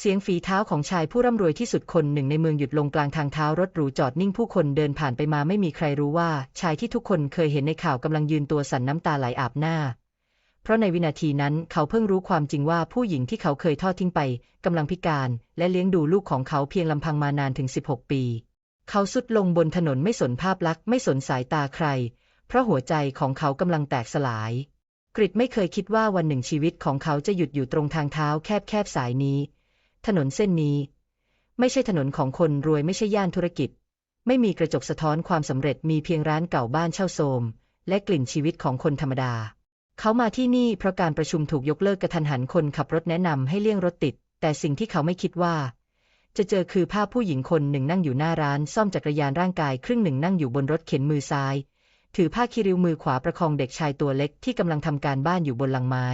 เสียงฝีเท้าของชายผู้ร่ำรวยที่สุดคนหนึ่งในเมืองหยุดลงกลางทางเท้ารถหรูจอดนิ่งผู้คนเดินผ่านไปมาไม่มีใครรู้ว่า ชายที่ทุกคนเคยเห็นในข่าวกำลังยืนตัวสั่นน้ำตาไหลอาบหน้า เพราะในวินาทีนั้นเขาเพิ่งรู้ความจริงว่าผู้หญิงที่เขาเคยทอดทิ้งไปกำลังพิการ และเลี้ยงดูลูกของเขาเพียงลำพังมานานถึง 16 ปี เขาสุดลงบนถนนไม่สนภาพลักษณ์ไม่สนสายตาใคร เพราะหัวใจของเขากำลังแตกสลาย กริดไม่เคยคิดว่าวันหนึ่งชีวิตของเขาจะหยุดอยู่ตรงทางเท้าแคบๆสายนี้ ถนนเส้นนี้ ไม่ใช่ถนนของคนรวยไม่ใช่ย่านธุรกิจ ไม่มีกระจกสะท้อนความสำเร็จมีเพียงร้านเก่าบ้านเช่าโทมและกลิ่นชีวิตของคนธรรมดา เขามาที่นี่เพราะการประชุมถูกยกเลิกกระทันหันคนขับรถแนะนำให้เลี่ยงรถติด แต่สิ่งที่เขาไม่คิดว่า จะเจอคือภาพผู้หญิงคนหนึ่งนั่งอยู่หน้าร้าน ซ่อมจักรยานร่างกายครึ่งหนึ่งนั่งอยู่บนรถเข็นมือซ้าย ถือผ้าคีริวมือขวาประคองเด็กชายตัวเล็กที่กำลังทำการบ้านอยู่บนลังไม้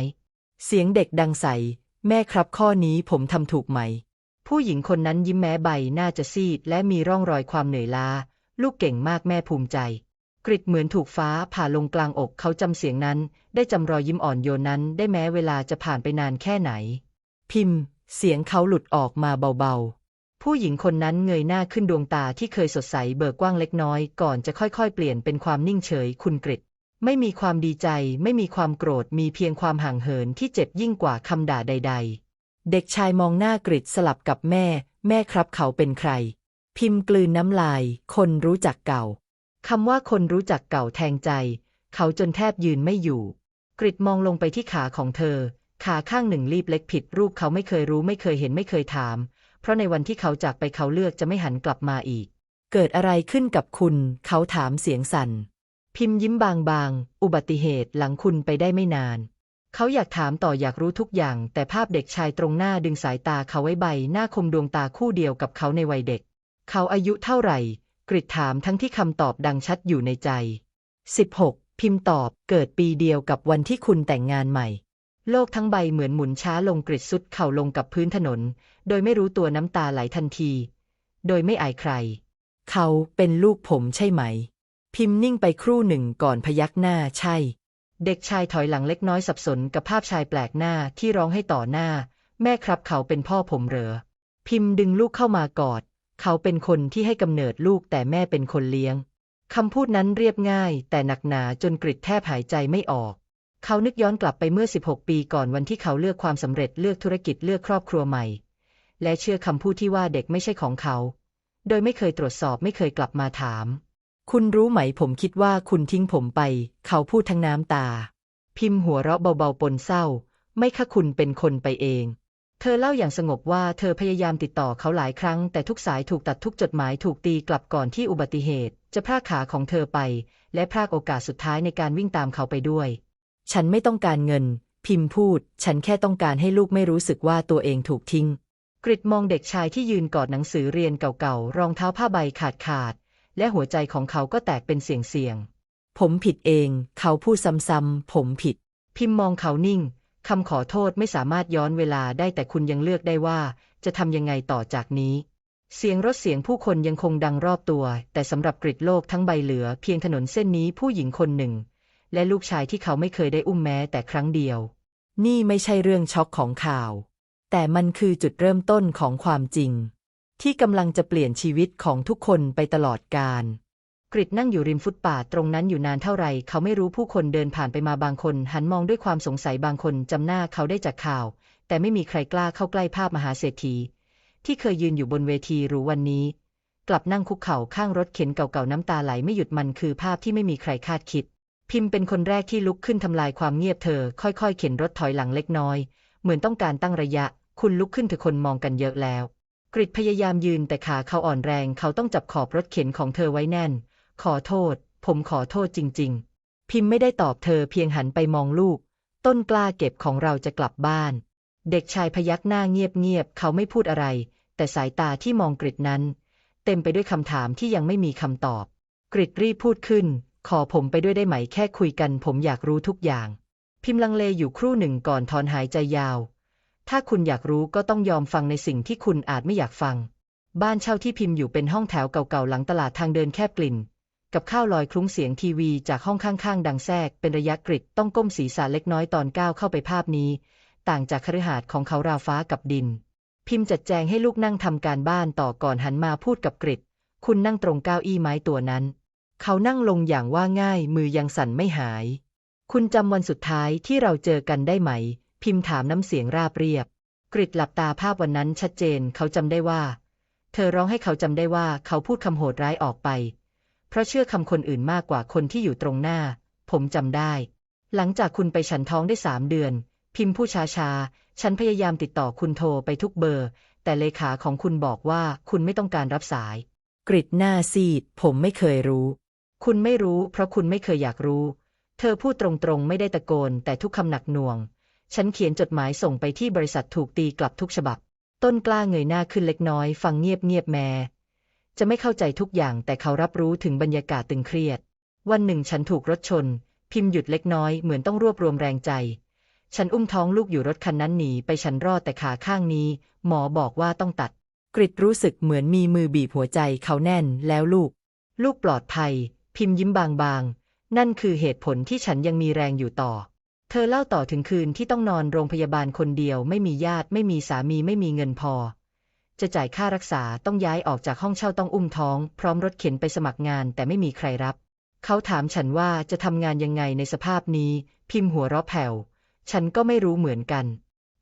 เสียงเด็กดังใส แม่ครับข้อนี้ผมทำถูกไหม ผู้หญิงคนนั้นยิ้มแม้ใบหน้าจะซีด และมีร่องรอยความเหนื่อยล้า ลูกเก่งมากแม่ภูมิใจ กริดเหมือนถูกฟ้าผ่าลงกลางอกเขาจำเสียงนั้น ได้จำรอยยิ้มอ่อนโยนนั้น ได้แม้เวลาจะผ่านไปนานแค่ไหน พิมพ์ เสียงเขาหลุดออกมาเบาๆ ผู้หญิงคนนั้นเงยหน้าขึ้นดวงตาที่เคยสดใสเบิกกว้างเล็กน้อยก่อนจะค่อยๆ เปลี่ยนเป็นความนิ่งเฉยคุณกริด ไม่มีความดีใจ ไม่มีความโกรธ มีเพียงความห่างเหินที่เจ็บยิ่งกว่าคำด่าใด ๆ เด็กชายมองหน้ากริดสลับกับแม่ แม่ครับเขาเป็นใคร พิมพ์กลืนน้ำลาย คนรู้จักเก่าคำว่าคนรู้จักเก่าแทงใจ เขาจนแทบยืนไม่อยู่ กริดมองลงไปที่ขาของเธอ ขาข้างหนึ่งรีบเล็กผิดรูปเขาไม่เคยรู้ไม่เคยเห็นไม่เคยถาม เพราะในวันที่เขาจากไปเขาเลือกจะไม่หันกลับมาอีก เกิดอะไรขึ้นกับคุณ เขาถามเสียงสั่น พิมพ์ยิ้มบางๆ อุบัติเหตุหลังคุณไปได้ไม่นาน เขาอยากถามต่ออยากรู้ทุกอย่าง แต่ภาพเด็กชายตรงหน้าดึงสายตาเขาไว้ใบ หน้าคมดวงตาคู่เดียวกับเขาในวัยเด็ก เขาอายุเท่าไหร่ กริดถามทั้งที่คำตอบดังชัดอยู่ในใจ 16 พิมพ์ตอบเกิดปีเดียวกับวันที่คุณแต่งงานใหม่ โลกทั้งใบเหมือนหมุนช้าลงกริดสุดเข่าลงกับพื้นถนน โดยไม่รู้ตัวน้ำตาไหลทันที โดยไม่อายใคร เขาเป็นลูกผมใช่ไหม พิมพ์นิ่งไปครู่หนึ่งก่อนพยักหน้าใช่ เด็กชายถอยหลังเล็กน้อยสับสนกับภาพชายแปลกหน้าที่ร้องให้ต่อหน้า แม่ครับเขาเป็นพ่อผมเหรอ พิมพ์ดึงลูกเข้ามากอด เขาเป็นคนที่ให้กำเนิดลูกแต่แม่เป็นคนเลี้ยงคำพูดนั้นเรียบง่าย แต่หนักหนาจนกริดแทบหายใจไม่ออก เขานึกย้อนกลับไปเมื่อ 16 ปีก่อนวันที่เขาเลือกความสำเร็จเลือกธุรกิจเลือกครอบครัวใหม่ และเชื่อคำพูดที่ว่าเด็กไม่ใช่ของเขา โดยไม่เคยตรวจสอบไม่เคยกลับมาถาม คุณรู้ไหมผมคิดว่าคุณทิ้งผมไป เขาพูดทั้งน้ำตา พิมพ์หัวเราะเบาๆปนเศร้า ไม่ค่ะคุณเป็นคนไปเอง เธอเล่าอย่างสงบว่าเธอพยายามติดต่อเขาหลายครั้ง แต่ทุกสายถูกตัดทุกจดหมายถูกตีกลับก่อนที่อุบัติเหตุ จะพรากขาของเธอไป และพรากโอกาสสุดท้ายในการวิ่งตามเขาไปด้วย ฉันไม่ต้องการเงิน พิมพ์พูด ฉันแค่ต้องการให้ลูกไม่รู้สึกว่าตัวเองถูกทิ้งกริดมองเด็กชายที่ยืนกอดหนังสือเรียนเก่าๆ รองเท้าผ้าใบขาดขาด และหัวใจของเขาก็แตกเป็นเสียงๆ ผมผิดเอง เขาพูดซ้ำๆ ผมผิด พิมพ์มองเขานิ่ง คำขอโทษไม่สามารถย้อนเวลาได้แต่คุณยังเลือกได้ว่า จะทำยังไงต่อจากนี้ เสียงรถเสียงผู้คนยังคงดังรอบตัว แต่สำหรับกริดโลกทั้งใบเหลือ เพียงถนนเส้นนี้ผู้หญิงคนหนึ่ง และลูกชายที่เขาไม่เคยได้อุ้มแม้แต่ครั้งเดียว นี่ไม่ใช่เรื่องช็อกของข่าว แต่มันคือจุดเริ่มต้นของความจริง ที่กำลังจะเปลี่ยนชีวิตของทุกคนไปตลอดกาลกริดนั่งอยู่ริมฟุตป่าตรงนั้นอยู่นานเท่าไร เขาไม่รู้ผู้คนเดินผ่านไปมาบางคน หันมองด้วยความสงสัยบางคนจำหน้าเขาได้จากข่าว แต่ไม่มีใครกล้าเข้าใกล้ภาพมหาเศรษฐี ที่เคยยืนอยู่บนเวทีหรูวันนี้ กลับนั่งคุกเข่าข้างรถเข็นเก่าๆน้ำตาไหลไม่หยุดมันคือภาพที่ไม่มีใครคาดคิด พิมพ์เป็นคนแรกที่ลุกขึ้นทำลายความเงียบเธอ ค่อยๆ เข็นรถถอยหลังเล็กน้อย เหมือนต้องการตั้งระยะ คุณลุกขึ้นเถอะคนมองกันเยอะแล้ว กริดพยายามยืนแต่ขาเขาอ่อนแรงเขาต้องจับขอบรถเข็นของเธอไว้แน่น ขอโทษ ผมขอโทษจริง ๆ พิมพ์ไม่ได้ตอบเธอเพียงหันไปมองลูก ต้นกล้าเก็บของเราจะกลับบ้าน เด็กชายพยักหน้าเงียบๆเขาไม่พูดอะไร แต่สายตาที่มองกริดนั้น เต็มไปด้วยคำถามที่ยังไม่มีคำตอบ กริดรีบพูดขึ้น ขอผมไปด้วยได้ไหมแค่คุยกัน ผมอยากรู้ทุกอย่าง พิมพ์ลังเลอยู่ครู่หนึ่งก่อนถอนหายใจยาว ถ้าคุณอยากรู้ก็ต้องยอมฟังในสิ่งที่คุณอาจไม่อยากฟัง บ้านเช่าที่พิมพ์อยู่เป็นห้องแถวเก่าๆหลังตลาดทางเดินแคบกลิ่น กับข้าวลอยคลุ้งเสียงทีวีจากห้องข้างๆ ดังแทรกเป็นระยะกริดต้องก้มศีรษะเล็กน้อยตอนก้าวเข้าไปภาพนี้ ต่างจากคฤหาสน์ของเขาราวฟ้ากับดิน พิมพ์จัดแจงให้ลูกนั่งทำการบ้านต่อก่อนหันมาพูดกับกริดคุณนั่งตรงเก้าอี้ไม้ตัวนั้น เขานั่งลงอย่างว่าง่ายมือยังสั่นไม่หาย คุณจำวันสุดท้ายที่เราเจอกันได้ไหม พิมพ์ถามน้ำเสียงราบเรียบ กริดหลับตาภาพวันนั้นชัดเจนเขาจำได้ว่า เธอร้องให้เขาจำได้ว่าเขาพูดคำโหดร้ายออกไป เพราะเชื่อคำคนอื่นมากกว่าคนที่อยู่ตรงหน้า ผมจำได้ หลังจากคุณไปฉันท้องได้สามเดือน พิมพ์ผู้ช้าช้าๆฉันพยายามติดต่อคุณโทรไปทุกเบอร์ แต่เลขาของคุณบอกว่าคุณไม่ต้องการรับสาย กริดหน้าซีด ผมไม่เคยรู้ คุณไม่รู้ เพราะคุณไม่เคยอยากรู้ เธอพูดตรงๆ ไม่ได้ตะโกน แต่ทุกคำหนักหน่วง ฉันเขียนจดหมายส่งไปที่บริษัทถูกตีกลับทุกฉบับ ต้นกล้าเงยหน้าขึ้นเล็กน้อย ฟังเงียบเงียบแม่จะไม่เข้าใจทุกอย่างแต่เขารับรู้ถึงบรรยากาศตึงเครียด วันหนึ่งฉันถูกรถชน พิมพ์หยุดเล็กน้อยเหมือนต้องรวบรวมแรงใจ ฉันอุ้มท้องลูกอยู่รถคันนั้นหนีไปฉันรอดแต่ขาข้างนี้ หมอบอกว่าต้องตัด กริดรู้สึกเหมือนมีมือบีบหัวใจเขาแน่นแล้วลูก ลูกปลอดภัย พิมพ์ยิ้มบางๆ นั่นคือเหตุผลที่ฉันยังมีแรงอยู่ต่อ เธอเล่าต่อถึงคืนที่ต้องนอนโรงพยาบาลคนเดียว ไม่มีญาติไม่มีสามีไม่มีเงินพอ จะจ่ายค่ารักษาต้องย้ายออกจากห้องเช่าต้องอุ้มท้อง พร้อมรถเข็นไปสมัครงานแต่ไม่มีใครรับ เขาถามฉันว่าจะทำงานยังไงในสภาพนี้ พิมพ์หัวเราะแผ่ว ฉันก็ไม่รู้เหมือนกัน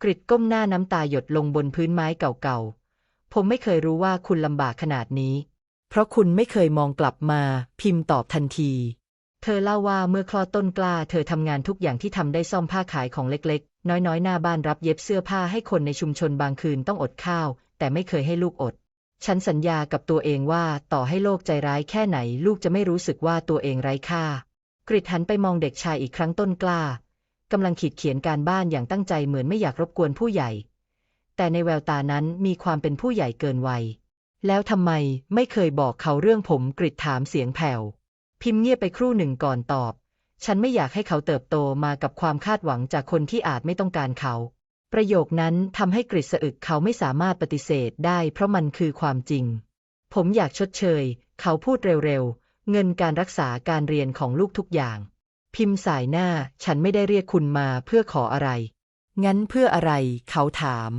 กริดก้มหน้าน้ำตาหยดลงบนพื้นไม้เก่าๆ ผมไม่เคยรู้ว่าคุณลำบากขนาดนี้ เพราะคุณไม่เคยมองกลับมา พิมพ์ตอบทันที เธอเล่าว่าเมื่อคลอดต้นกล้า เธอทำงานทุกอย่างที่ทำได้ซ่อมผ้าขายของเล็กๆ น้อยๆ หน้าบ้านรับเย็บเสื้อผ้าให้คนในชุมชนบางคืนต้องอดข้าว แต่ไม่เคยให้ลูกอด ฉันสัญญากับตัวเองว่าต่อให้โลกใจร้ายแค่ไหน ลูกจะไม่รู้สึกว่าตัวเองไร้ค่ากริดหันไปมองเด็กชายอีกครั้งต้นกล้ากำลังขีดเขียนการบ้านอย่างตั้งใจเหมือนไม่อยากรบกวนผู้ใหญ่ แต่ในแววตานั้นมีความเป็นผู้ใหญ่เกินวัย แล้วทำไมไม่เคยบอกเขาเรื่องผมกริดถามเสียงแผ่ว พิมพ์เงียบไปครู่หนึ่งก่อนตอบ ฉันไม่อยากให้เขาเติบโตมากับความคาดหวังจากคนที่อาจไม่ต้องการเขา ประโยคนั้นทำให้กริสะอึกเขาไม่สามารถปฏิเสธได้ เพราะมันคือความจริง ผมอยากชดเชย เขาพูดเร็วๆ เงินการรักษาการเรียนของลูกทุกอย่าง พิมพ์สายหน้า ฉันไม่ได้เรียกคุณมาเพื่อขออะไร งั้นเพื่ออะไร เขาถาม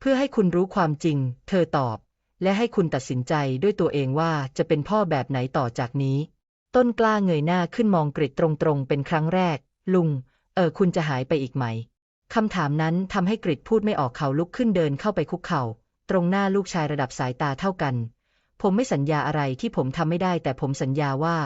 เพื่อให้คุณรู้ความจริง เธอตอบ และให้คุณตัดสินใจด้วยตัวเองว่าจะเป็นพ่อแบบไหนต่อจากนี้ ต้นกล้าเงยหน้าขึ้นมองกริดตรงๆ เป็นครั้งแรก ลุง เออคุณจะหายไปอีกไหม คำถามนั้นทำให้กริดพูดไม่ออกเขาลุกขึ้นเดินเข้าไปคุกเข่า ตรงหน้าลูกชายระดับสายตาเท่ากัน ผมไม่สัญญาอะไรที่ผมทำไม่ได้ แต่ผมสัญญาว่า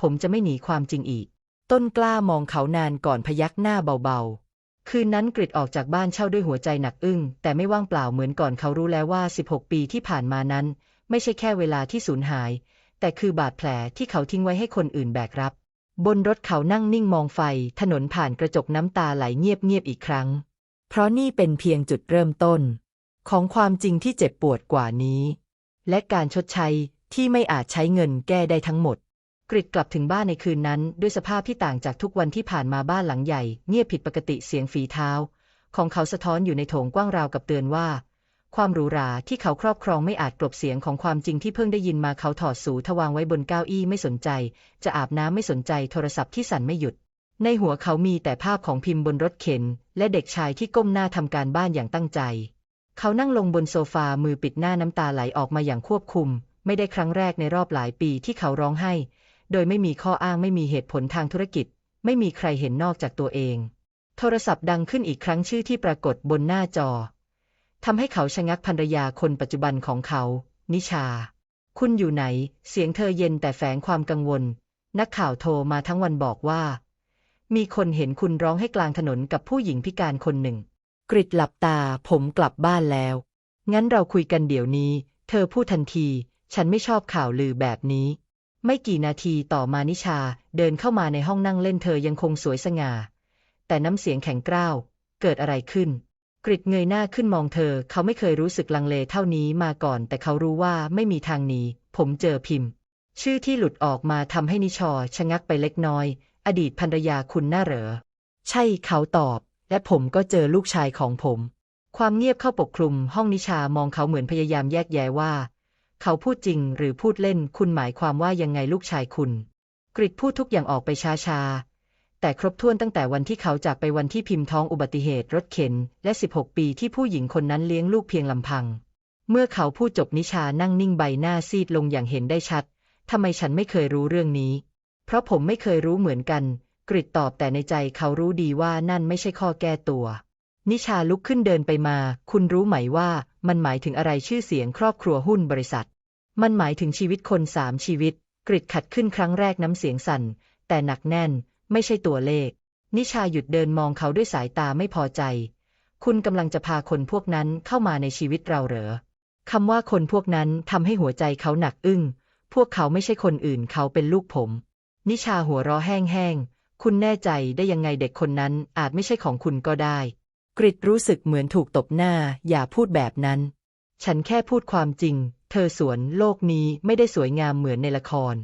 ผมจะไม่หนีความจริงอีก ต้นกล้ามองเขานานก่อนพยักหน้าเบาๆ คืนนั้นกริดออกจากบ้านเช่าด้วยหัวใจหนักอึ้ง แต่ไม่ว่างเปล่าเหมือนก่อนเขารู้แล้วว่า 16 ปีที่ผ่านมานั้น ไม่ใช่แค่เวลาที่สูญหาย แต่คือบาดแผลที่เขาทิ้งไว้ให้คนอื่นแบกรับบนรถเขานั่งนิ่งมองไฟ ถนนผ่านกระจกน้ำตาไหลเงียบๆอีกครั้ง เพราะนี่เป็นเพียงจุดเริ่มต้น ของความจริงที่เจ็บปวดกว่านี้ และการชดใช้ที่ไม่อาจใช้เงินแก้ได้ทั้งหมด กริดกลับถึงบ้านในคืนนั้น ด้วยสภาพที่ต่างจากทุกวันที่ผ่านมาบ้านหลังใหญ่ เงียบผิดปกติเสียงฝีเท้า ของเขาสะท้อนอยู่ในโถงกว้างราวกับเตือนว่า ความหรูหราที่เขาครอบครองไม่อาจกลบเสียงของความจริงที่เพิ่งได้ยินมาเขาถอดสูทวางไว้บนเก้าอี้ไม่สนใจ จะอาบน้ำไม่สนใจโทรศัพท์ที่สั่นไม่หยุด ในหัวเขามีแต่ภาพของพิมพ์บนรถเข็น และเด็กชายที่ก้มหน้าทำการบ้านอย่างตั้งใจ เขานั่งลงบนโซฟามือปิดหน้าน้ำตาไหลออกมาอย่างควบคุม ไม่ได้ครั้งแรกในรอบหลายปีที่เขาร้องไห้ โดยไม่มีข้ออ้างไม่มีเหตุผลทางธุรกิจ ไม่มีใครเห็นนอกจากตัวเอง โทรศัพท์ดังขึ้นอีกครั้งชื่อที่ปรากฏบนหน้าจอ ทำให้เขาชะงักภรรยาคนปัจจุบันของเขา นิชา คุณอยู่ไหน เสียงเธอเย็นแต่แฝงความกังวล นักข่าวโทรมาทั้งวันบอกว่า มีคนเห็นคุณร้องให้กลางถนนกับผู้หญิงพิการคนหนึ่ง กริดหลับตาผมกลับบ้านแล้ว งั้นเราคุยกันเดี๋ยวนี้ เธอพูดทันที ฉันไม่ชอบข่าวลือแบบนี้ ไม่กี่นาทีต่อมานิชาเดินเข้ามาในห้องนั่งเล่นเธอยังคงสวยสง่า แต่น้ำเสียงแข็งกร้าว เกิดอะไรขึ้น กริดเงยหน้าขึ้นมองเธอ เขาไม่เคยรู้สึกลังเลเท่านี้มาก่อน แต่เขารู้ว่าไม่มีทางหนีผมเจอพิมพ์ ชื่อที่หลุดออกมาทำให้นิชอชะงักไปเล็กน้อย อดีตภรรยาคุณน่าเหรอ ใช่เขาตอบ และผมก็เจอลูกชายของผม ความเงียบเข้าปกคลุม ห้องนิชามองเขาเหมือนพยายามแยกแยะว่า เขาพูดจริงหรือพูดเล่น คุณหมายความว่ายังไงลูกชายคุณ กริดพูดทุกอย่างออกไปช้าๆ แต่ครบถ้วนตั้งแต่วันที่เขาจากไปวันที่พิมพ์ท้องอุบัติเหตุรถเข็น และ 16 ปีที่ผู้หญิงคนนั้นเลี้ยงลูกเพียงลำพัง เมื่อเขาพูดจบนิชานั่งนิ่งใบหน้าซีดลงอย่างเห็นได้ชัดทำไมฉันไม่เคยรู้เรื่องนี้ เพราะผมไม่เคยรู้เหมือนกัน กริดตอบแต่ในใจเขารู้ดีว่านั่นไม่ใช่ข้อแก้ตัว นิชาลุกขึ้นเดินไปมา คุณรู้ไหมว่ามันหมายถึงอะไรชื่อเสียงครอบครัวหุ้นบริษัท มันหมายถึงชีวิตคนสามชีวิต กริดขัดขึ้นครั้งแรกน้ำเสียงสั่น แต่หนักแน่น ไม่ใช่ตัวเลข นิชาหยุดเดินมองเขาด้วยสายตาไม่พอใจ คุณกำลังจะพาคนพวกนั้นเข้ามาในชีวิตเราเหรอคำว่าคนพวกนั้นทำให้หัวใจเขาหนักอึ้ง พวกเขาไม่ใช่คนอื่นเขาเป็นลูกผม นิชาหัวเราะแห้งๆ คุณแน่ใจได้ยังไงเด็กคนนั้นอาจไม่ใช่ของคุณก็ได้ กริดรู้สึกเหมือนถูกตบหน้า อย่าพูดแบบนั้น ฉันแค่พูดความจริง เธอสวนโลกนี้ไม่ได้สวยงามเหมือนในละคร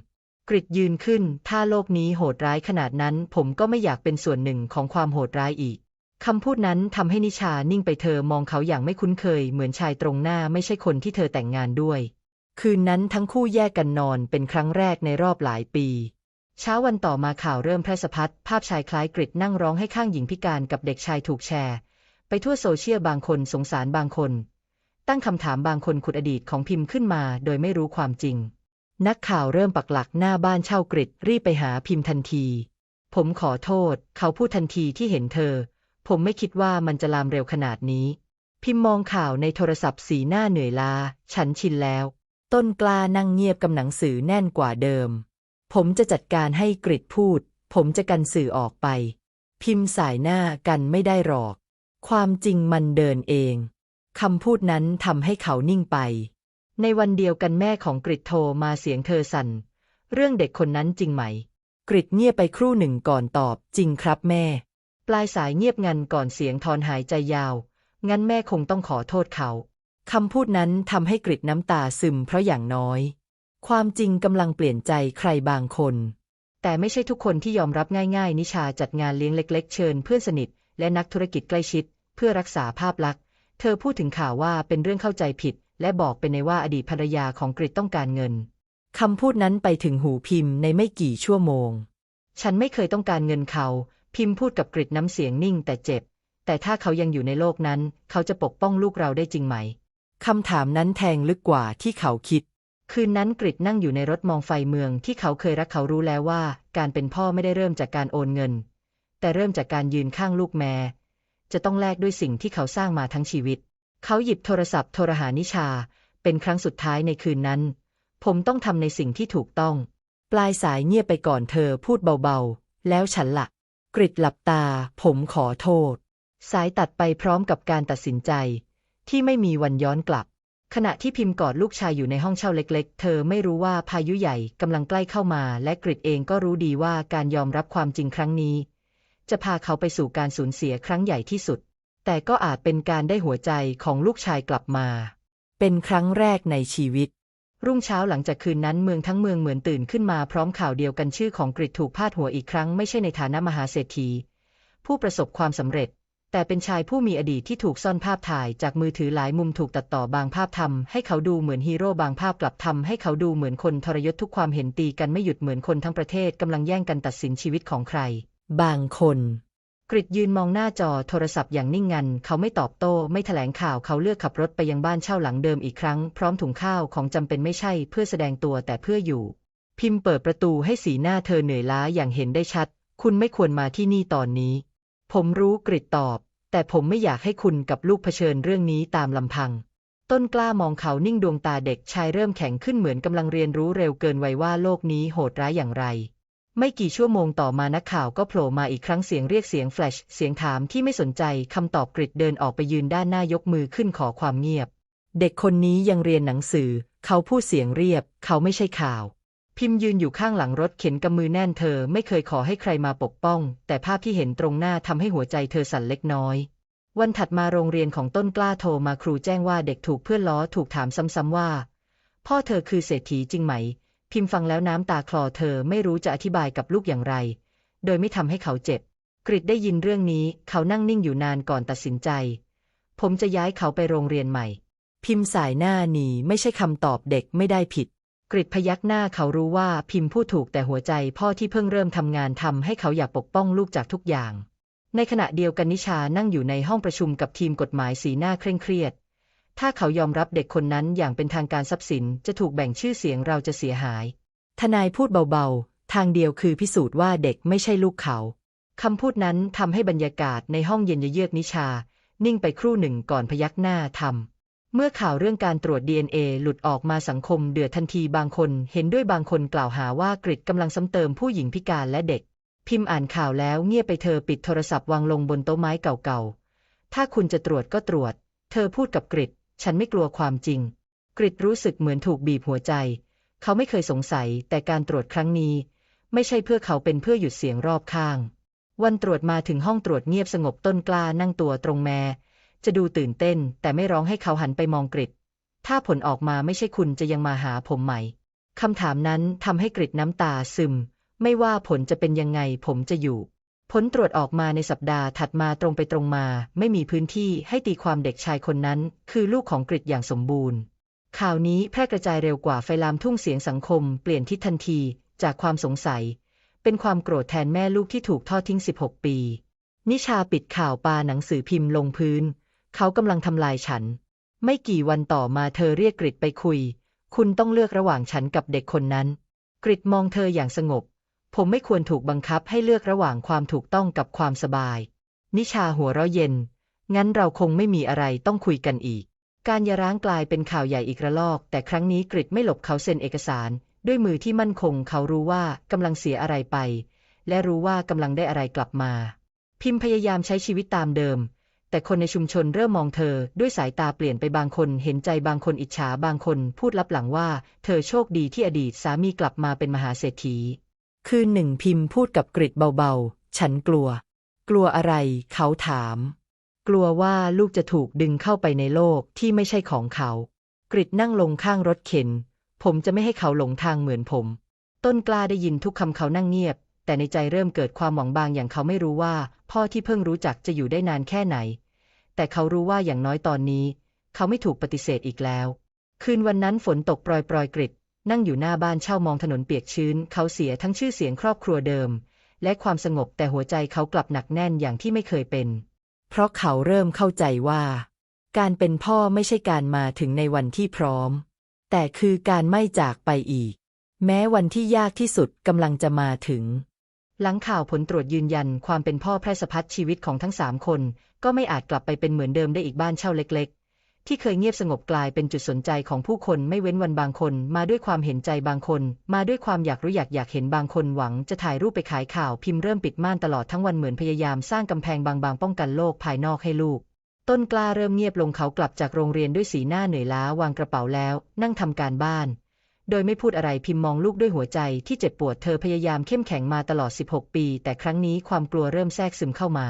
กริดยืนขึ้น ถ้าโลกนี้โหดร้ายขนาดนั้น ผมก็ไม่อยากเป็นส่วนหนึ่งของความโหดร้ายอีกคำพูดนั้นทำให้นิชานิ่งไปเธอมองเขาอย่างไม่คุ้นเคย เหมือนชายตรงหน้าไม่ใช่คนที่เธอแต่งงานด้วย คืนนั้นทั้งคู่แยกกันนอนเป็นครั้งแรกในรอบหลายปี เช้าวันต่อมาข่าวเริ่มแพร่สะพัดภาพชายคล้ายกริดนั่งร้องให้ข้างหญิงพิการกับเด็กชายถูกแชร์ ไปทั่วโซเชียลบางคนสงสารบางคน ตั้งคำถามบางคนขุดอดีตของพิมพ์ขึ้นมา โดยไม่รู้ความจริง นักข่าวเริ่มปักหลักหน้าบ้านเช่ากริดรีบไปหาพิมพ์ทันที ผมขอโทษ เขาพูดทันทีที่เห็นเธอ ผมไม่คิดว่ามันจะลามเร็วขนาดนี้ พิมพ์มองข่าวในโทรศัพท์สีหน้าเหนื่อยล้าฉันชินแล้ว ต้นกล้านั่งเงียบกับหนังสือแน่นกว่าเดิม ผมจะจัดการให้กริดพูด ผมจะกันสื่อออกไป พิมพ์สายหน้ากันไม่ได้หรอก ความจริงมันเดินเองคำพูดนั้นทำให้เขานิ่งไป ในวันเดียวกันแม่ของกริดโทรมาเสียงเธอสั่น เรื่องเด็กคนนั้นจริงไหม กริดเงียบไปครู่หนึ่งก่อนตอบ จริงครับแม่ ปลายสายเงียบงันก่อนเสียงทอนหายใจยาว งั้นแม่คงต้องขอโทษเขาคำพูดนั้นทำให้กริดน้ำตาซึมเพราะอย่างน้อย ความจริงกำลังเปลี่ยนใจใครบางคน แต่ไม่ใช่ทุกคนที่ยอมรับง่าย ๆ นิชาจัดงานเลี้ยงเล็ก ๆ เชิญเพื่อนสนิท และนักธุรกิจใกล้ชิด เพื่อรักษาภาพลักษณ์ เธอพูดถึงข่าวว่าเป็นเรื่องเข้าใจผิด และบอกไปในว่าอดีตภรรยาของกริดต้องการเงินคำพูดนั้นไปถึงหูพิมพ์ในไม่กี่ชั่วโมง ฉันไม่เคยต้องการเงินเขา พิมพ์พูดกับกริดน้ำเสียงนิ่งแต่เจ็บ แต่ถ้าเขายังอยู่ในโลกนั้น เขาจะปกป้องลูกเราได้จริงไหมคำถามนั้นแทงลึกกว่าที่เขาคิด คืนนั้นกริดนั่งอยู่ในรถมองไฟเมืองที่เขาเคยรักเขารู้แล้วว่า การเป็นพ่อไม่ได้เริ่มจากการโอนเงิน แต่เริ่มจากการยืนข้างลูกแม่จะต้องแลกด้วยสิ่งที่เขาสร้างมาทั้งชีวิต เขาหยิบโทรศัพท์โทรหานิชา เป็นครั้งสุดท้ายในคืนนั้น ผมต้องทำในสิ่งที่ถูกต้อง ปลายสายเงียบไปก่อนเธอพูดเบาๆ แล้วฉันละ่ะ กริดหลับตา ผมขอโทษ สายตัดไปพร้อมกับการตัดสินใจ ที่ไม่มีวันย้อนกลับ ขณะที่พิมพ์กอดลูกชายอยู่ในห้องเช่าเล็ก ๆ เธอไม่รู้ว่าพายุใหญ่กำลังใกล้เข้ามา และกริดเองก็รู้ดีว่าการยอมรับความจริงครั้งนี้ จะพาเขาไปสู่การสูญเสียครั้งใหญ่ที่สุด แต่ก็อาจเป็นการได้หัวใจของลูกชายกลับมา เป็นครั้งแรกในชีวิต รุ่งเช้าหลังจากคืนนั้นเมืองทั้งเมืองเหมือนตื่นขึ้นมาพร้อมข่าวเดียวกันชื่อของกริดถูกพาดหัวอีกครั้งไม่ใช่ในฐานะมหาเศรษฐี ผู้ประสบความสำเร็จ แต่เป็นชายผู้มีอดีตที่ถูกซ่อนภาพถ่ายจากมือถือหลายมุมถูกตัดต่อบางภาพทำให้เขาดูเหมือนฮีโร่บางภาพกลับทำให้เขาดูเหมือนคนทรยศทุกความเห็นตีกันไม่หยุดเหมือนคนทั้งประเทศกำลังแย่งกันตัดสินชีวิตของใคร บางคน กริดยืนมองหน้าจอโทรศัพท์อย่างนิ่งงัน เขาไม่ตอบโต้ ไม่แถลงข่าวเขาเลือกขับรถไปยังบ้านเช่าหลังเดิมอีกครั้ง พร้อมถุงข้าวของจำเป็นไม่ใช่เพื่อแสดงตัวแต่เพื่ออยู่ พิมพ์เปิดประตูให้สีหน้าเธอเหนื่อยล้าอย่างเห็นได้ชัด คุณไม่ควรมาที่นี่ตอนนี้ ผมรู้กริดตอบ แต่ผมไม่อยากให้คุณกับลูกเผชิญเรื่องนี้ตามลำพัง ต้นกล้ามองเขานิ่งดวงตาเด็กชายเริ่มแข็งขึ้นเหมือนกำลังเรียนรู้เร็วเกินวัยว่าโลกนี้โหดร้ายอย่างไร ไม่กี่ชั่วโมงต่อมานักข่าวก็โผล่มาอีกครั้งเสียงเรียกเสียงแฟลช เสียงถามที่ไม่สนใจคำตอบกริดเดินออกไปยืนด้านหน้ายกมือขึ้นขอความเงียบ เด็กคนนี้ยังเรียนหนังสือ เขาพูดเสียงเรียบ เขาไม่ใช่ข่าว พิมพ์ยืนอยู่ข้างหลังรถเข็นกำมือแน่นเธอไม่เคยขอให้ใครมาปกป้อง แต่ภาพที่เห็นตรงหน้าทำให้หัวใจเธอสั่นเล็กน้อย วันถัดมาโรงเรียนของต้นกล้าโทรมาครูแจ้งว่าเด็กถูกเพื่อนล้อถูกถามซ้ำๆว่า พ่อเธอคือเศรษฐีจริงไหม พิมพ์ฟังแล้วน้ำตาคลอเธอไม่รู้จะอธิบายกับลูกอย่างไร โดยไม่ทำให้เขาเจ็บ กริดได้ยินเรื่องนี้เขานั่งนิ่งอยู่นานก่อนตัดสินใจ ผมจะย้ายเขาไปโรงเรียนใหม่ พิมพ์สายหน้าหนีไม่ใช่คำตอบเด็กไม่ได้ผิด กริดพยักหน้าเขารู้ว่าพิมพ์พูดถูกแต่หัวใจพ่อที่เพิ่งเริ่มทำงานทำให้เขาอยากปกป้องลูกจากทุกอย่าง ในขณะเดียวกันนิชานั่งอยู่ในห้องประชุมกับทีมกฎหมายสีหน้าเคร่งเครียด ถ้าเขายอมรับเด็กคนนั้นอย่างเป็นทางการทรัพย์สินจะถูกแบ่งชื่อเสียงเราจะเสียหาย ทนายพูดเบาๆ ทางเดียวคือพิสูจน์ว่าเด็กไม่ใช่ลูกเขา คำพูดนั้นทำให้บรรยากาศในห้องเย็นเยือกนิชา นิ่งไปครู่หนึ่งก่อนพยักหน้าทำเมื่อข่าวเรื่องการตรวจ DNA หลุดออกมาสังคมเดือดทันทีบางคนเห็นด้วยบางคนกล่าวหาว่ากริดกำลังซ้ำเติมผู้หญิงพิการและเด็ก พิมพ์อ่านข่าวแล้วเงียบไปเธอปิดโทรศัพท์วางลงบนโต๊ะไม้เก่าๆ ถ้าคุณจะตรวจก็ตรวจ เธอพูดกับกริด ฉันไม่กลัวความจริง กริดรู้สึกเหมือนถูกบีบหัวใจ เขาไม่เคยสงสัยแต่การตรวจครั้งนี้ ไม่ใช่เพื่อเขาเป็นเพื่อหยุดเสียงรอบข้าง วันตรวจมาถึงห้องตรวจเงียบสงบต้นกล้านั่งตัวตรงแม จะดูตื่นเต้น แต่ไม่ร้องให้เขาหันไปมองกริดถ้าผลออกมาไม่ใช่คุณจะยังมาหาผมไหมคำถามนั้นทำให้กริดน้ำตาซึม ไม่ว่าผลจะเป็นยังไงผมจะอยู่ ผลตรวจออกมาในสัปดาห์ถัดมาตรงไปตรงมา ไม่มีพื้นที่ให้ตีความเด็กชายคนนั้น คือลูกของกริดอย่างสมบูรณ์ ข่าวนี้แพร่กระจายเร็วกว่าไฟลามทุ่งเสียงสังคม เปลี่ยนทิศทันทีจากความสงสัย เป็นความโกรธแทนแม่ลูกที่ถูกทอดทิ้ง 16 ปี นิชาปิดข่าวปาหนังสือพิมพ์ลงพื้น เขากำลังทำลายฉัน ไม่กี่วันต่อมาเธอเรียกกริดไปคุย คุณต้องเลือกระหว่างฉันกับเด็กคนนั้นกริดมองเธออย่างสงบ ผมไม่ควรถูกบังคับให้เลือกระหว่างความถูกต้องกับความสบาย นิชาหัวเราะเย็น งั้นเราคงไม่มีอะไรต้องคุยกันอีก การยาร้างกลายเป็นข่าวใหญ่อีกระลอก แต่ครั้งนี้กริดไม่หลบเขาเซ็นเอกสาร ด้วยมือที่มั่นคงเขารู้ว่ากำลังเสียอะไรไป และรู้ว่ากำลังได้อะไรกลับมา พิมพ์พยายามใช้ชีวิตตามเดิม แต่คนในชุมชนเริ่มมองเธอด้วยสายตาเปลี่ยนไปบางคนเห็นใจบางคนอิจฉาบางคนพูดลับหลังว่า เธอโชคดีที่อดีตสามีกลับมาเป็นมหาเศรษฐี คืนหนึ่งพิมพ์พูดกับกริดเบาๆ ฉันกลัว กลัวอะไร เขาถาม กลัวว่าลูกจะถูกดึงเข้าไปในโลกที่ไม่ใช่ของเขา กริดนั่งลงข้างรถเข็น ผมจะไม่ให้เขาหลงทางเหมือนผม ต้นกล้าได้ยินทุกคำเขานั่งเงียบ แต่ในใจเริ่มเกิดความหวังบางอย่างเขาไม่รู้ว่า พ่อที่เพิ่งรู้จักจะอยู่ได้นานแค่ไหน แต่เขารู้ว่าอย่างน้อยตอนนี้ เขาไม่ถูกปฏิเสธอีกแล้ว คืนวันนั้นฝนตกปรอยๆกริด นั่งอยู่หน้าบ้านเช่ามองถนนเปียกชื้น เขาเสียทั้งชื่อเสียงครอบครัวเดิม และความสงบแต่หัวใจเขากลับหนักแน่นอย่างที่ไม่เคยเป็น เพราะเขาเริ่มเข้าใจว่า การเป็นพ่อไม่ใช่การมาถึงในวันที่พร้อม แต่คือการไม่จากไปอีก แม้วันที่ยากที่สุดกำลังจะมาถึง หลังข่าวผลตรวจยืนยันความเป็นพ่อแพร่สะพัดชีวิตของทั้งสามคน ก็ไม่อาจกลับไปเป็นเหมือนเดิมได้อีกบ้านเช่าเล็ก ที่เคยเงียบสงบกลายเป็นจุดสนใจของผู้คนไม่เว้นวันบางคน มาด้วยความเห็นใจบางคน มาด้วยความอยากรู้อยากอยากเห็นบางคนหวังจะถ่ายรูปไปขายข่าวพิมพ์เริ่มปิดม่านตลอดทั้งวันเหมือนพยายามสร้างกำแพงบางๆป้องกันโลกภายนอกให้ลูก ต้นกล้าเริ่มเงียบลงเขากลับจากโรงเรียนด้วยสีหน้าเหนื่อยล้าวางกระเป๋าแล้ว นั่งทำการบ้าน โดยไม่พูดอะไรพิมพ์มองลูกด้วยหัวใจที่เจ็บปวดเธอพยายามเข้มแข็งมาตลอด 16 ปี แต่ครั้งนี้ความกลัวเริ่มแทรกซึมเข้ามา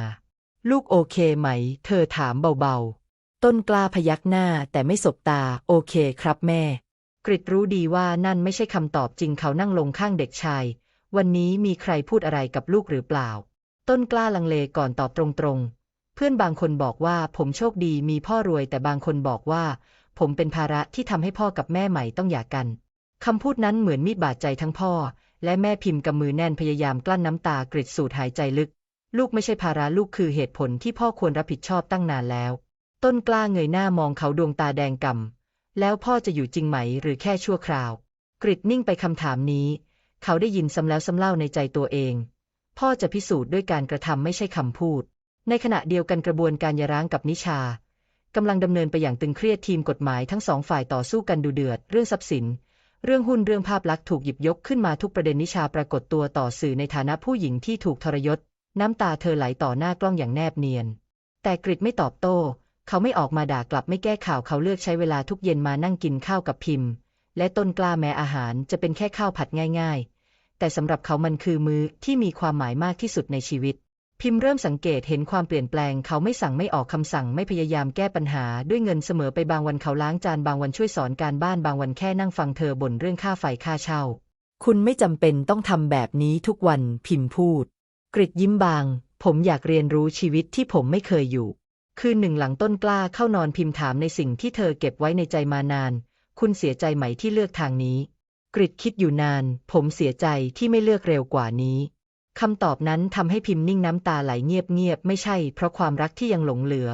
ลูกโอเคไหม เธอถามเบาๆ ต้นกล้าพยักหน้าแต่ไม่สบตา โอเคครับแม่ กริดรู้ดีว่านั่นไม่ใช่คำตอบจริงเขานั่งลงข้างเด็กชาย วันนี้มีใครพูดอะไรกับลูกหรือเปล่า ต้นกล้าลังเลก่อนตอบตรงๆ เพื่อนบางคนบอกว่าผมโชคดีมีพ่อรวยแต่บางคนบอกว่า ผมเป็นภาระที่ทำให้พ่อกับแม่ใหม่ต้องหย่ากันคำพูดนั้นเหมือนมีดบาดใจทั้งพ่อ และแม่พิมพ์กำมือแน่นพยายามกลั้นน้ำตากริดสูดหายใจลึก ลูกไม่ใช่ภาระลูกคือเหตุผลที่พ่อควรรับผิดชอบตั้งนานแล้ว ต้นกล้าเงยหน้ามองเขาดวงตาแดงกำแล้วพ่อจะอยู่จริงไหมหรือแค่ชั่วคราว กริดนิ่งไปคำถามนี้ เขาได้ยินซ้ำแล้วซ้ำเล่าในใจตัวเอง พ่อจะพิสูจน์ด้วยการกระทำไม่ใช่คำพูด ในขณะเดียวกันกระบวนการยาร้างกับนิชากำลังดำเนินไปอย่างตึงเครียดทีมกฎหมายทั้งสองฝ่ายต่อสู้กันดูเดือด เรื่องทรัพย์สิน เรื่องหุ้นเรื่องภาพลักษณ์ถูกหยิบยกขึ้นมาทุกประเด็นนิชาปรากฏตัวต่อสื่อในฐานะผู้หญิงที่ถูกทรยศ น้ำตาเธอไหลต่อหน้ากล้องอย่างแนบเนียน แต่กริดไม่ตอบโต้ เขาไม่ออกมาด่ากลับไม่แก้ข่าวเขาเลือกใช้เวลาทุกเย็นมานั่งกินข้าวกับพิมพ์ และต้นกล้าแม้อาหารจะเป็นแค่ข้าวผัดง่าย ๆ แต่สำหรับเขามันคือมื้อที่มีความหมายมากที่สุดในชีวิต พิมพ์เริ่มสังเกตเห็นความเปลี่ยนแปลง เขาไม่สั่งไม่ออกคำสั่งไม่พยายามแก้ปัญหาด้วยเงินเสมอไปบางวันเขาล้างจานบางวันช่วยสอนการบ้านบางวันแค่นั่งฟังเธอบ่นเรื่องค่าไฟค่าเช่า คุณไม่จำเป็นต้องทำแบบนี้ทุกวันพิมพ์พูด กริดยิ้มบาง ผมอยากเรียนรู้ชีวิตที่ผมไม่เคยอยู่ คืนหนึ่งหลังต้นกล้าเข้านอนพิมพ์ถามในสิ่งที่เธอเก็บไว้ในใจมานาน คุณเสียใจไหมที่เลือกทางนี้ กริดคิดอยู่นาน ผมเสียใจที่ไม่เลือกเร็วกว่านี้คำตอบนั้นทำให้พิมพ์นิ่งน้ำตาไหลเงียบๆไม่ใช่เพราะความรักที่ยังหลงเหลือ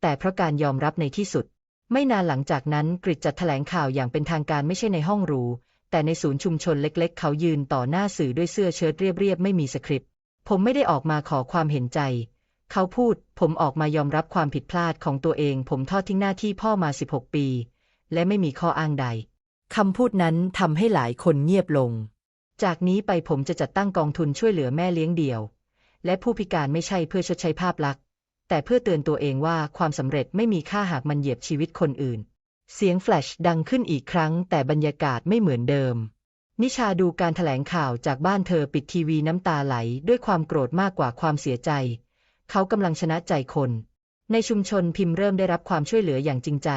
แต่เพราะการยอมรับในที่สุด ไม่นานหลังจากนั้นกริดจัดแถลงข่าวอย่างเป็นทางการไม่ใช่ในห้องหรูแต่ในศูนย์ชุมชนเล็ก ๆ เขายืนต่อหน้าสื่อด้วยเสื้อเชิ้ตเรียบๆไม่มีสคริปต์ผมไม่ได้ออกมาขอความเห็นใจ เขาพูด ผมออกมายอมรับความผิดพลาดของตัวเอง ผมทอดทิ้งหน้าที่พ่อมา 16 ปี และไม่มีข้ออ้างใด คำพูดนั้นทำให้หลายคนเงียบลง จากนี้ไปผมจะจัดตั้งกองทุนช่วยเหลือแม่เลี้ยงเดี่ยว และผู้พิการไม่ใช่เพื่อชดใช้ภาพลักษณ์ แต่เพื่อเตือนตัวเองว่าความสำเร็จไม่มีค่าหากมันเหยียบชีวิตคนอื่น เสียงแฟลชดังขึ้นอีกครั้ง แต่บรรยากาศไม่เหมือนเดิมนิชาดูการถแถลงข่าวจากบ้านเธอปิดทีวีน้ำตาไหลด้วยความโกรธมากกว่าความเสียใจ เขากำลังชนะใจคน ในชุมชนพิมพ์เริ่มได้รับความช่วยเหลืออย่างจริงใจ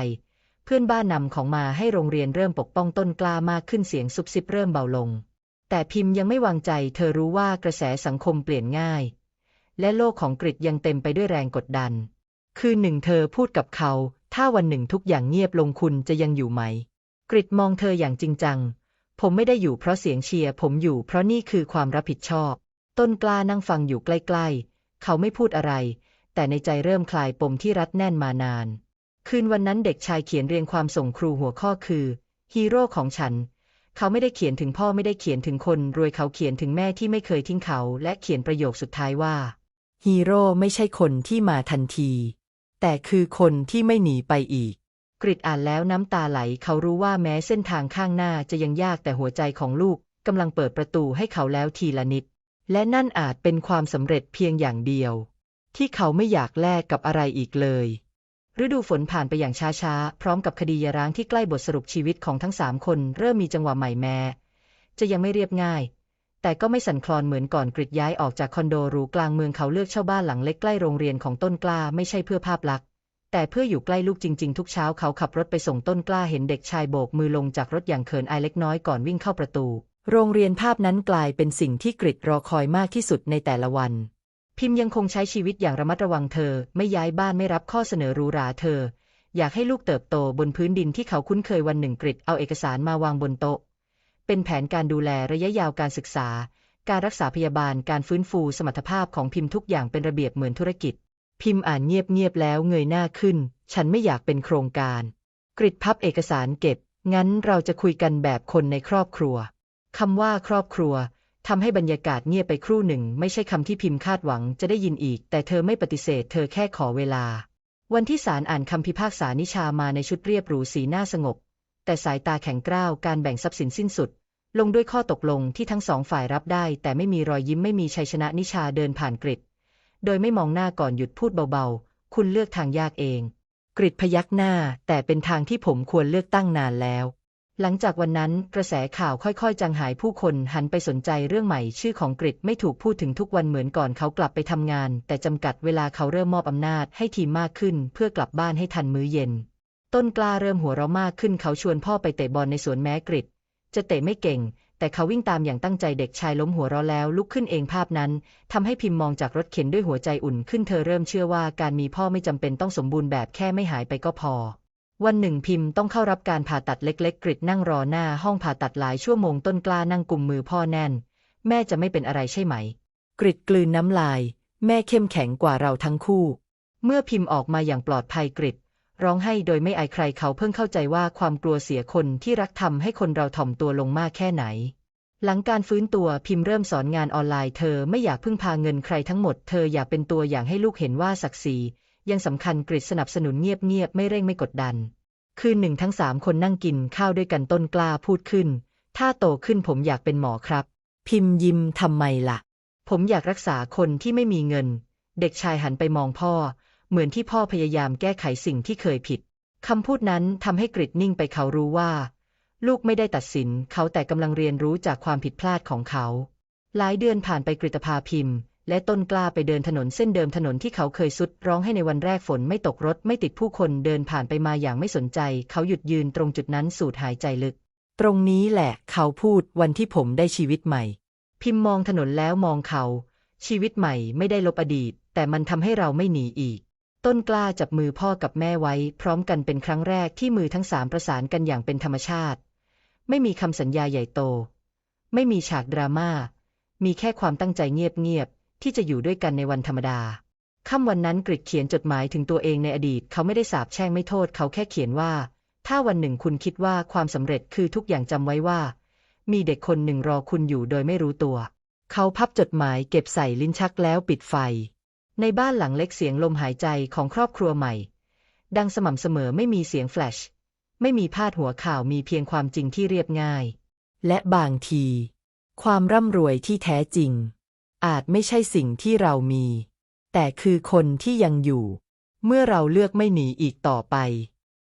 เพื่อนบ้านนำของมาให้โรงเรียนเริ่มปกป้องต้นกล้ามากขึ้นเสียงซุบซิบเริ่มเบาลง แต่พิมพ์ยังไม่วางใจ เธอรู้ว่ากระแสสังคมเปลี่ยนง่าย และโลกของกริดยังเต็มไปด้วยแรงกดดัน คืนหนึ่งเธอพูดกับเขา ถ้าวันหนึ่งทุกอย่างเงียบลงคุณจะยังอยู่ไหม กริดมองเธออย่างจริงจัง ผมไม่ได้อยู่เพราะเสียงเชียร์ผมอยู่เพราะนี่คือความรับผิดชอบ ต้นกล้านั่งฟังอยู่ใกล้ๆ เขาไม่พูดอะไร แต่ในใจเริ่มคลายปมที่รัดแน่นมานาน คืนวันนั้นเด็กชายเขียนเรียงความส่งครูหัวข้อคือฮีโร่ของฉัน เขาไม่ได้เขียนถึงพ่อไม่ได้เขียนถึงคนรวยเขาเขียนถึงแม่ที่ไม่เคยทิ้งเขา และเขียนประโยคสุดท้ายว่าฮีโร่ไม่ใช่คนที่มาทันที แต่คือคนที่ไม่หนีไปอีก กริดอ่านแล้วน้ำตาไหล เขารู้ว่าแม้เส้นทางข้างหน้าจะยังยากแต่หัวใจของลูกกำลังเปิดประตูให้เขาแล้วทีละนิด และนั่นอาจเป็นความสำเร็จเพียงอย่างเดียว ที่เขาไม่อยากแลกกับอะไรอีกเลย ฤดูฝนผ่านไปอย่างช้าๆ พร้อมกับคดียาร้างที่ใกล้บทสรุปชีวิตของทั้งสามคนเริ่มมีจังหวะใหม่แม้จะยังไม่เรียบง่าย แต่ก็ไม่สั่นคลอนเหมือนก่อนกริดย้ายออกจากคอนโดหรูกลางเมืองเขาเลือกเช่าบ้านหลังเล็กใกล้โรงเรียนของต้นกล้าไม่ใช่เพื่อภาพลักษณ์แต่เพื่ออยู่ใกล้ลูกจริง ๆ ทุกเช้าเขาขับรถไปส่งต้นกล้าเห็นเด็กชายโบกมือลงจากรถอย่างเขินอายเล็กน้อยก่อนวิ่งเข้าประตู โรงเรียนภาพนั้นกลายเป็นสิ่งที่กริดรอคอยมากที่สุดในแต่ละวัน พิมพ์ยังคงใช้ชีวิตอย่างระมัดระวังเธอ ไม่ย้ายบ้านไม่รับข้อเสนอรูราเธอ อยากให้ลูกเติบโตบนพื้นดินที่เขาคุ้นเคยวันหนึ่งกริดเอาเอกสารมาวางบนโต๊ะ เป็นแผนการดูแลระยะยาวการศึกษา การรักษาพยาบาลการฟื้นฟูสมรรถภาพของพิมพ์ทุกอย่างเป็นระเบียบเหมือนธุรกิจ พิมพ์อ่านเงียบๆแล้วเงยหน้าขึ้น ฉันไม่อยากเป็นโครงการ กริดพับเอกสารเก็บ งั้นเราจะคุยกันแบบคนในครอบครัว คำว่าครอบครัวทำให้บรรยากาศเงียบไปครู่หนึ่ง ไม่ใช่คำที่พิมพ์คาดหวังจะได้ยินอีก แต่เธอไม่ปฏิเสธ เธอแค่ขอเวลา วันที่ศาลอ่านคำพิพากษานิชามาในชุดเรียบหรูสีหน้าสงบ แต่สายตาแข็งกร้าวการแบ่งทรัพย์สินสิ้นสุด ลงด้วยข้อตกลงที่ทั้งสองฝ่ายรับได้ แต่ไม่มีรอยยิ้มไม่มีชัยชนะนิชาเดินผ่านกริดโดยไม่มองหน้าก่อนหยุดพูดเบาๆ คุณเลือกทางยากเอง กริดพยักหน้า แต่เป็นทางที่ผมควรเลือกตั้งนานแล้ว หลังจากวันนั้นกระแสข่าวค่อยๆ จางหายผู้คนหันไปสนใจเรื่องใหม่ชื่อของกริดไม่ถูกพูดถึงทุกวันเหมือนก่อนเขากลับไปทำงาน แต่จำกัดเวลาเขาเริ่มมอบอำนาจให้ทีมมากขึ้น เพื่อกลับบ้านให้ทันมื้อเย็น ต้นกล้าเริ่มหัวเราะมากขึ้นเขาชวนพ่อไปเตะบอลในสวนแม้กริดจะเตะไม่เก่ง แต่เขาวิ่งตามอย่างตั้งใจเด็กชายล้มหัวเราะแล้วลุกขึ้นเองภาพนั้นทำให้พิมพ์มองจากรถเข็นด้วยหัวใจอุ่นขึ้นเธอเริ่มเชื่อว่าการมีพ่อไม่จำเป็นต้องสมบูรณ์แบบแค่ไม่หายไปก็พอ วันหนึ่งพิมพ์ต้องเข้ารับการผ่าตัดเล็กๆ กริดนั่งรอหน้าห้องผ่าตัดหลายชั่วโมงต้นกล้านั่งกุมมือพ่อแน่น แม่จะไม่เป็นอะไรใช่ไหม กริดกลืนน้ำลาย แม่เข้มแข็งกว่าเราทั้งคู่ เมื่อพิมพ์ออกมาอย่างปลอดภัยกริดร้องไห้โดยไม่อายใครเขาเพิ่งเข้าใจว่าความกลัวเสียคนที่รักทำให้คนเราถ่อมตัวลงมากแค่ไหน หลังการฟื้นตัวพิมพ์เริ่มสอนงานออนไลน์เธอไม่อยากพึ่งพาเงินใครทั้งหมด เธออยากเป็นตัวอย่างให้ลูกเห็นว่าศักดิ์ศรี ยังสำคัญกริดสนับสนุนเงียบๆไม่เร่งไม่กดดัน คืนหนึ่งทั้งสามคนนั่งกินข้าวด้วยกันต้นกล้าพูดขึ้น ถ้าโตขึ้นผมอยากเป็นหมอครับ พิมพ์ยิ้มทำไมล่ะ ผมอยากรักษาคนที่ไม่มีเงิน เด็กชายหันไปมองพ่อ เหมือนที่พ่อพยายามแก้ไขสิ่งที่เคยผิดคำพูดนั้นทำให้กริดนิ่งไปเขารู้ว่า ลูกไม่ได้ตัดสินเขาแต่กำลังเรียนรู้จากความผิดพลาดของเขา หลายเดือนผ่านไปกริตภาพิมพ์ และต้นกล้าไปเดินถนนเส้นเดิมถนนที่เขาเคยสุดร้องให้ในวันแรกฝนไม่ตกรถไม่ติดผู้คนเดินผ่านไปมาอย่างไม่สนใจ เขาหยุดยืนตรงจุดนั้นสูดหายใจลึก ตรงนี้แหละเขาพูดวันที่ผมได้ชีวิตใหม่ พิมพ์มองถนนแล้วมองเขา ชีวิตใหม่ไม่ได้ลบอดีต แต่มันทำให้เราไม่หนีอีก ต้นกล้าจับมือพ่อกับแม่ไว้ พร้อมกันเป็นครั้งแรกที่มือทั้งสามประสานกันอย่างเป็นธรรมชาติ ไม่มีคำสัญญาใหญ่โต ไม่มีฉากดราม่ามีแค่ความตั้งใจเงียบๆ ที่จะอยู่ด้วยกันในวันธรรมดาค่ำวันนั้นกริดเขียนจดหมายถึงตัวเองในอดีต เขาไม่ได้สาบแช่งไม่โทษ เขาแค่เขียนว่า ถ้าวันหนึ่งคุณคิดว่าความสำเร็จคือทุกอย่างจำไว้ว่า มีเด็กคนหนึ่งรอคุณอยู่โดยไม่รู้ตัว เขาพับจดหมายเก็บใส่ลิ้นชักแล้วปิดไฟ ในบ้านหลังเล็กเสียงลมหายใจของครอบครัวใหม่ ดังสม่ำเสมอไม่มีเสียงแฟลชไม่มีพาดหัวข่าวมีเพียงความจริงที่เรียบง่าย และบางที ความร่ำรวยที่แท้จริง อาจไม่ใช่สิ่งที่เรามี แต่คือคนที่ยังอยู่ เมื่อเราเลือกไม่หนีอีกต่อไป